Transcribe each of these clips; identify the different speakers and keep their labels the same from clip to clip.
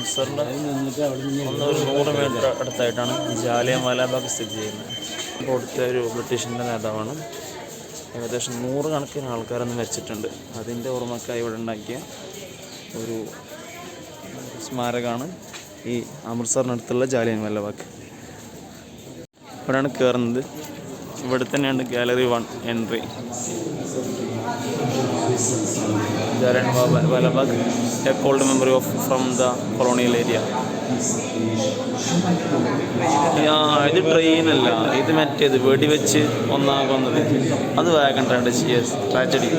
Speaker 1: അംസറിന്റെ ഒന്ന് ഒരു നൂറ് മീറ്റർ അടുത്തായിട്ടാണ് ജാലിയൻ വാലാബാഗ് സ്ഥിതി ചെയ്യുന്നത്. കൊടുത്ത ഒരു ബ്രിട്ടീഷിന്റെ നേതാവാണ്. ഏകദേശം നൂറ് കണക്കിന് ആൾക്കാരൊന്നും വെച്ചിട്ടുണ്ട് അതിന്റെ ഓർമ്മക്കായി ഇവിടെ ഉണ്ടാക്കിയ ഒരു സ്മാരകമാണ് ഈ അമൃത്സറിനടുത്തുള്ള ജാലിയൻ വാലാബാഗ് ഇവിടെയാണ് കയറുന്നത്. ഇവിടെ തന്നെയാണ് gallery one entry. Jallian Walabagh a cold memory of from the colonial area ആ ഇത് ട്രെയിനല്ല ഇത് മറ്റേത് വെടിവെച്ച് ഒന്നാകുന്നത് അത് wagon tragedy yes tragedy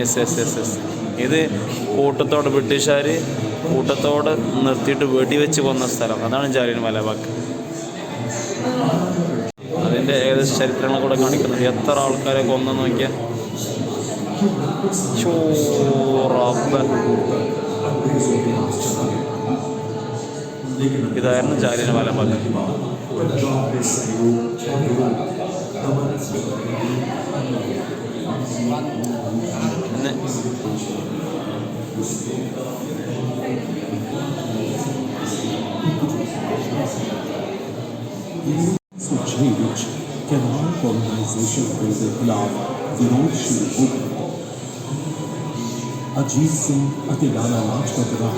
Speaker 1: yes yes yes yes ഇത് കൂട്ടത്തോടെ ബ്രിട്ടീഷുകാർ കൂട്ടത്തോടെ നിർത്തിയിട്ട് വെടിവെച്ച് കൊന്ന സ്ഥലം. അതാണ് ജാലിയൻ വാലാബാഗ് അതിന്റെ ഏകദേശം ചരിത്രങ്ങളെ കൂടെ കാണിക്കുന്നത് എത്ര ആൾക്കാരെ കൊന്നു നോക്കിയാൽ çorap ഇതായിരുന്നു ചാലിന് മലമ്പല പിന്നെ
Speaker 2: which reach can harm colonization in the glove, the road should. Adilson atenderá na Náutica Drá.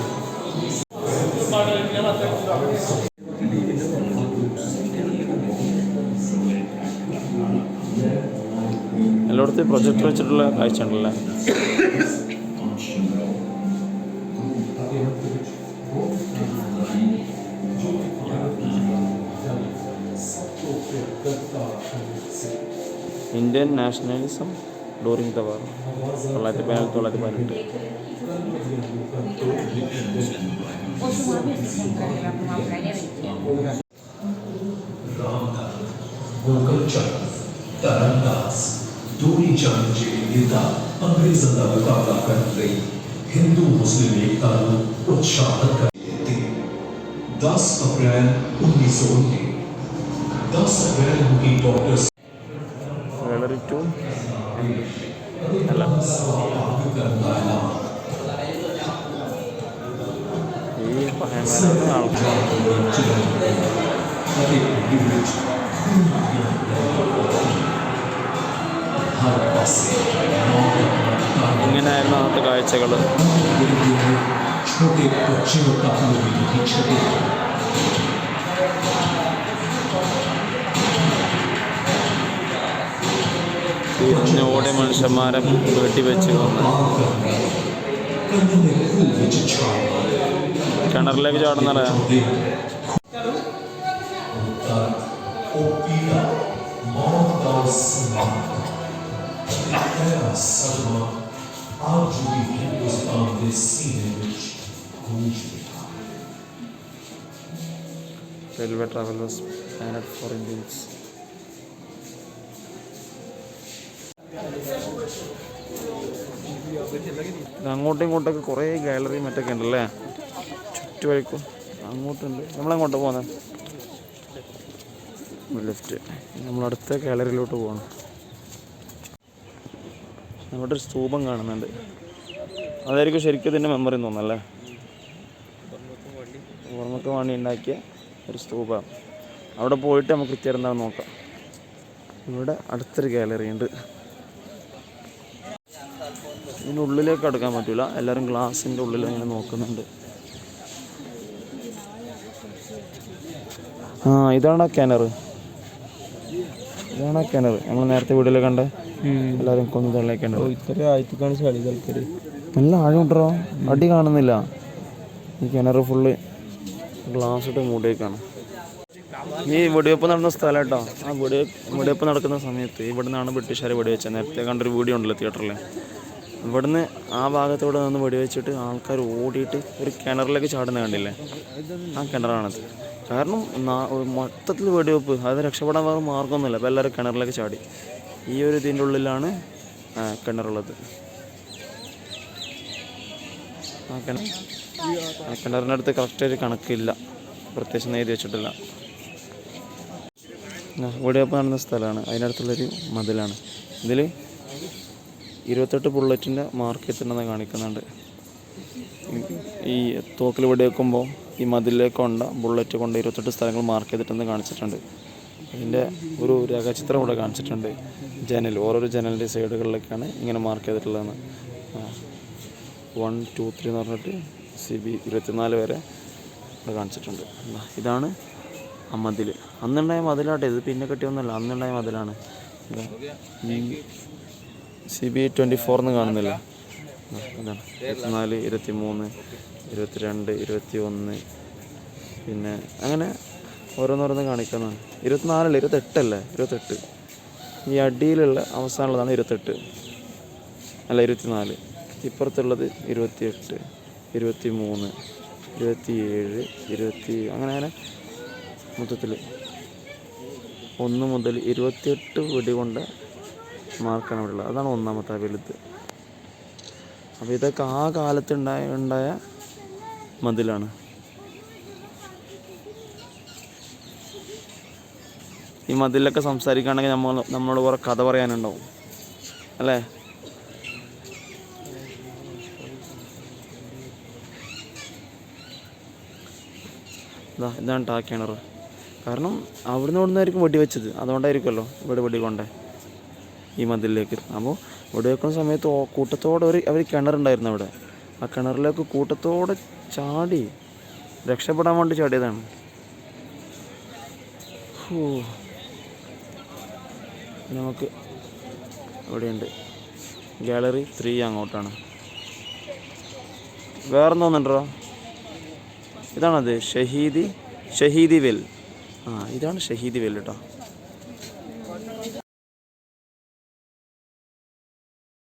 Speaker 1: എല്ലായിടത്തും പ്രൊജക്ടർ വെച്ചിട്ടുള്ള കാഴ്ച ഉണ്ടല്ലേ ഇന്ത്യൻ നാഷണലിസം ഡോറിങ് തവ തൊള്ളായിരത്തി പതിനാല്, തൊള്ളായിരത്തി പതിനെട്ട്.
Speaker 2: ತರಂದಾಸ್ दूरी जाने के नेता अंग्रेज़ों मुकाबला करने गई हिंदू मुस्लिम एकता को उत्साहित कर देती 10 अप्रैल उन्नीस सौ उन्नीस दस अप्रैल उनकी डॉक्टर
Speaker 1: ഗാലറി ടു. അല്ല. ഈ ഇങ്ങനെയായിരുന്നു അന്നത്തെ കാഴ്ചകൾ കൂടി മനുഷ്യന്മാരെ വെട്ടിവെച്ച് കൊന്ന് കിണറിലേക്ക് ചാടുന്നട Railway travelers planet for Indians. അങ്ങോട്ടും ഇങ്ങോട്ടൊക്കെ കുറേ ഗാലറി മറ്റൊക്കെ ഉണ്ടല്ലേ? ചുറ്റുവഴിക്കും. അങ്ങോട്ടുണ്ട്. നമ്മളങ്ങോട്ട് പോകുന്നത് ലെഫ്റ്റ് നമ്മളടുത്ത ഗാലറിയിലോട്ട് പോകണം നമ്മുടെ ഒരു സ്തൂപം കാണുന്നുണ്ട്. അതായിരിക്കും ശരിക്കും ഇതിന്റെ മെമ്മറി തോന്നല്ലേ ഓർമ്മക്ക് വേണ്ടി ഉണ്ടാക്കിയ ഒരു സ്തൂപം. അവിടെ പോയിട്ട് നമുക്ക് എന്താണെന്ന് നോക്കാം. ഇവിടെ അടുത്തൊരു ഗാലറി ഉണ്ട്. ഇതിനുള്ളിലേക്ക് അടുക്കാൻ പറ്റില്ല എല്ലാവരും ഗ്ലാസിന്റെ ഉള്ളിൽ അങ്ങനെ നോക്കുന്നുണ്ട്. ആ ഇതാണ് കിണർ ഇതാണ് കിണർ നമ്മൾ നേരത്തെ വീട്ടിൽ കണ്ട എല്ലാവരും കൊന്നു കിണർ
Speaker 3: ഇത്ര ചളി
Speaker 1: നല്ല ആഴമുണ്ടോ? അടി കാണുന്നില്ല. ഈ കിണർ ഫുള്ള് ഗ്ലാസ് ഇട്ട് മൂടിയേക്കാണ്. ഈ വെടിവെപ്പ് നടന്ന സ്ഥലം കേട്ടോ. ആ വെടി വെടിവെപ്പ് നടക്കുന്ന സമയത്ത് ഇവിടെ നിന്നാണ് ബ്രിട്ടീഷുകാർ വെടിവെച്ചത്. നേരത്തെ കണ്ടൊരു വീഡിയോ ഉണ്ടല്ലോ തിയേറ്ററിൽ ഇവിടുന്ന് ആ ഭാഗത്തോടെ നിന്ന് വെടിവെച്ചിട്ട് ആൾക്കാർ ഓടിയിട്ട് ഒരു കിണറിലേക്ക് ചാടുന്ന കണ്ടില്ലേ? ആ കിണറാണത്. കാരണം മൊത്തത്തിൽ വെടിവെപ്പ്. അത് രക്ഷപ്പെടാൻ വേറെ മാർഗമൊന്നുമില്ല അപ്പോൾ എല്ലാവരും കിണറിലേക്ക് ചാടി. ഈ ഒരു ഇതിന്റെ ഉള്ളിലാണ് കിണറുള്ളത്. ആ കിണർ ആ കിണറിന്റെ അടുത്ത് കറക്റ്റ് ഒരു കണക്കില്ല. പ്രത്യേകിച്ച് എഴുതി വെച്ചിട്ടില്ല. വെടിവെപ്പ് നടന്ന സ്ഥലമാണ്. അതിനടുത്തുള്ളൊരു മതിലാണ്. ഇതിൽ ഇരുപത്തെട്ട് ബുള്ളറ്റിന്റെ മാർക്ക് എത്തണമെന്ന് കാണിക്കുന്നുണ്ട്. ഈ തോക്കിൽ വെടിവെക്കുമ്പോൾ ഈ മതിലേക്ക് കൊണ്ട ബുള്ളറ്റ് കൊണ്ട് ഇരുപത്തെട്ട് സ്ഥലങ്ങൾ മാർക്ക് ചെയ്തിട്ടെന്ന് കാണിച്ചിട്ടുണ്ട്. ഇതിന്റെ ഒരു രേഖാചിത്രം ഇവിടെ കാണിച്ചിട്ടുണ്ട്. ജനൽ ഓരോരോ ജനലിന്റെ സൈഡുകളിലേക്കാണ് ഇങ്ങനെ മാർക്ക് ചെയ്തിട്ടുള്ളതെന്ന്. വൺ ടു ത്രീ എന്ന് പറഞ്ഞിട്ട് സി ബി ഇരുപത്തിനാല് വരെ ഇവിടെ കാണിച്ചിട്ടുണ്ട്. ഇതാണ് ആ മതിൽ. അന്നുണ്ടായ മതിലാട്ടെ ഇത് പിന്നെ കെട്ടിയൊന്നുമല്ല. അന്നുണ്ടായ മതിലാണ്. സി ബി ട്വന്റി ഫോർ എന്ന് കാണുന്നില്ല. അതാണ്. ഇരുപത്തിനാല് ഇരുപത്തി മൂന്ന് ഇരുപത്തിരണ്ട് ഇരുപത്തി ഒന്ന് പിന്നെ അങ്ങനെ ഓരോന്നോരോന്ന് കാണിക്കുന്നതാണ്. ഇരുപത്തിനാലല്ല? ഇരുപത്തെട്ടല്ലേ? ഇരുപത്തെട്ട്. ഈ അടിയിലുള്ള അവസാനമുള്ളതാണ് ഇരുപത്തെട്ട്. അല്ല ഇരുപത്തിനാല്. ഇപ്പുറത്തുള്ളത് ഇരുപത്തിയെട്ട് ഇരുപത്തി മൂന്ന് ഇരുപത്തിയേഴ് ഇരുപത്തി അങ്ങനെ അങ്ങനെ മൊത്തത്തിൽ ഒന്ന് മുതൽ ഇരുപത്തിയെട്ട് വെടി കൊണ്ട് മാർക്കാണ് ഇവിടെ ഉള്ളത്. അതാണ് ഒന്നാമത്തെ വലുത്. അപ്പോൾ ഇതൊക്കെ ആ കാലത്ത് ഉണ്ടായ ഉണ്ടായ മതിലാണ്. ഈ മതിലൊക്കെ സംസാരിക്കുകയാണെങ്കിൽ നമ്മൾ നമ്മളോട് കുറേ കഥ പറയാനുണ്ടാവും. അല്ലേ? ഇതാ ഇതാണ് ടാ കാരണം അവിടുന്ന് ഇവിടുന്നായിരിക്കും വെടി വെച്ചത് അതുകൊണ്ടായിരിക്കുമല്ലോ ഇവിടെ വെടി കൊണ്ടേ ഈ മതിലിലേക്ക് അപ്പോൾ ഇവിടെ വെക്കുന്ന സമയത്ത് കൂട്ടത്തോടെ ഒരു അവർ കിണറുണ്ടായിരുന്നു അവിടെ. ആ കിണറിലേക്ക് കൂട്ടത്തോടെ ചാടി രക്ഷപ്പെടാൻ വേണ്ടി ചാടിയതാണ്. നമുക്ക് ഇവിടെയുണ്ട്. ഗാലറി ത്രീ അങ്ങോട്ടാണ്. വേറെ തോന്നുന്നുണ്ടോ ഇതാണത് ഷഹീദി ഷഹീദി വെൽ. ആ ഇതാണ് ഷഹീദി വെൽ കേട്ടോ.